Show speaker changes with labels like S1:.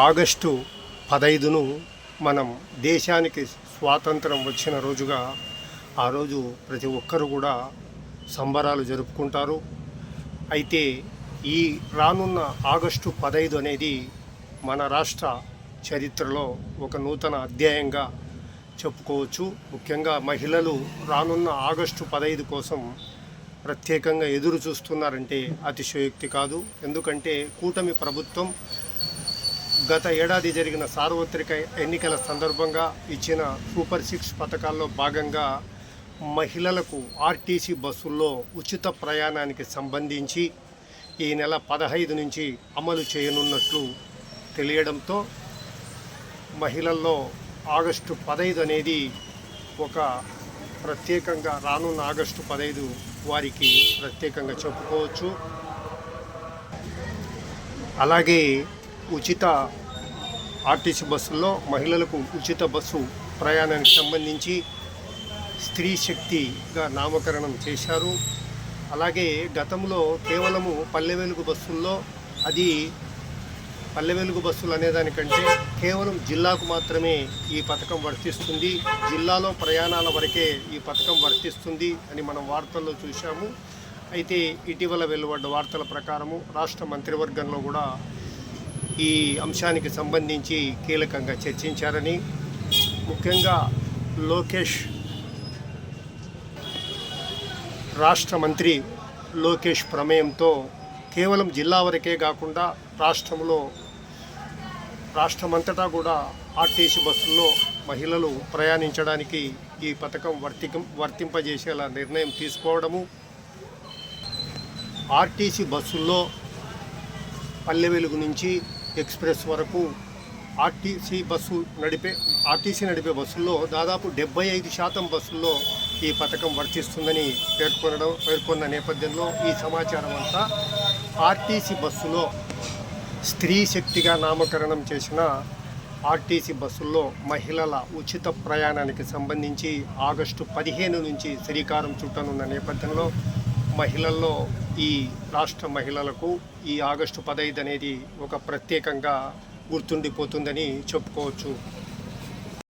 S1: August పదైదును మనం దేశానికి స్వాతంత్రం వచ్చిన రోజుగా ఆ రోజు ప్రతి ఒక్కరు కూడా సంబరాలు జరుపుకుంటారు. అయితే ఈ రానున్న ఆగస్టు పదైదు అనేది మన రాష్ట్ర చరిత్రలో ఒక నూతన అధ్యాయంగా చెప్పుకోవచ్చు. ముఖ్యంగా మహిళలు రానున్న ఆగస్టు పదైదు కోసం ప్రత్యేకంగా ఎదురు చూస్తున్నారంటే అతిశయోక్తి కాదు. ఎందుకంటే కూటమి ప్రభుత్వం గత ఏడాది జరిగిన సార్వత్రిక ఎన్నికల సందర్భంగా ఇచ్చిన సూపర్ సిక్స్ పథకాల్లో భాగంగా మహిళలకు ఆర్టీసీ బస్సుల్లో ఉచిత ప్రయాణానికి సంబంధించి ఈ నెల పదహైదు నుంచి అమలు చేయనున్నట్లు తెలియడంతో మహిళల్లో ఆగస్టు పదహైదు అనేది ఒక ప్రత్యేకంగా రానున్న ఆగస్టు పదహైదు వారికి ప్రత్యేకంగా చెప్పుకోవచ్చు. అలాగే ఉచిత ఆర్టీసీ బస్సుల్లో మహిళలకు ఉచిత బస్సు ప్రయాణానికి సంబంధించి స్త్రీ శక్తిగా నామకరణం చేశారు. అలాగే గతంలో కేవలము పల్లె వెలుగు బస్సుల్లో అది పల్లె వెలుగు బస్సులు అనేదానికంటే కేవలం జిల్లాకు మాత్రమే ఈ పథకం వర్తిస్తుంది. జిల్లాలో ప్రయాణాల వరకే ఈ పథకం వర్తిస్తుంది అని మనం వార్తల్లో చూశాము. అయితే ఇటీవల వెలువడ్డ వార్తల ప్రకారము రాష్ట్ర మంత్రివర్గంలో కూడా ఈ అంశానికి సంబంధించి కీలకంగా చర్చించారని ముఖ్యంగా లోకేష్ రాష్ట్ర మంత్రి లోకేష్ ప్రమేయంతో కేవలం జిల్లా వరకే కాకుండా రాష్ట్రంలో రాష్ట్రమంతటా కూడా ఆర్టీసీ బస్సుల్లో మహిళలు ప్రయాణించడానికి ఈ పథకం వర్తికం వర్తింపజేసేలా నిర్ణయం తీసుకోవడము ఆర్టీసీ బస్సుల్లో పల్లె వెలుగు నుంచి ఎక్స్ప్రెస్ వరకు ఆర్టీసీ బస్సు నడిపే ఆర్టీసీ నడిపే బస్సుల్లో దాదాపు డెబ్బై ఐదు శాతం బస్సుల్లో ఈ పథకం వర్తిస్తుందని పేర్కొనడం పేర్కొన్న నేపథ్యంలో ఈ సమాచారం అంతా ఆర్టీసీ బస్సులో స్త్రీ శక్తిగా నామకరణం చేసిన ఆర్టీసీ బస్సుల్లో మహిళల ఉచిత ప్రయాణానికి సంబంధించి ఆగస్టు పదిహేను నుంచి శ్రీకారం చుట్టనున్న నేపథ్యంలో మహిళల్లో ఈ రాష్ట్ర మహిళలకు ఈ ఆగస్టు పదహైదు అనేది ఒక ప్రత్యేకంగా గుర్తుండిపోతుందని చెప్పుకోవచ్చు.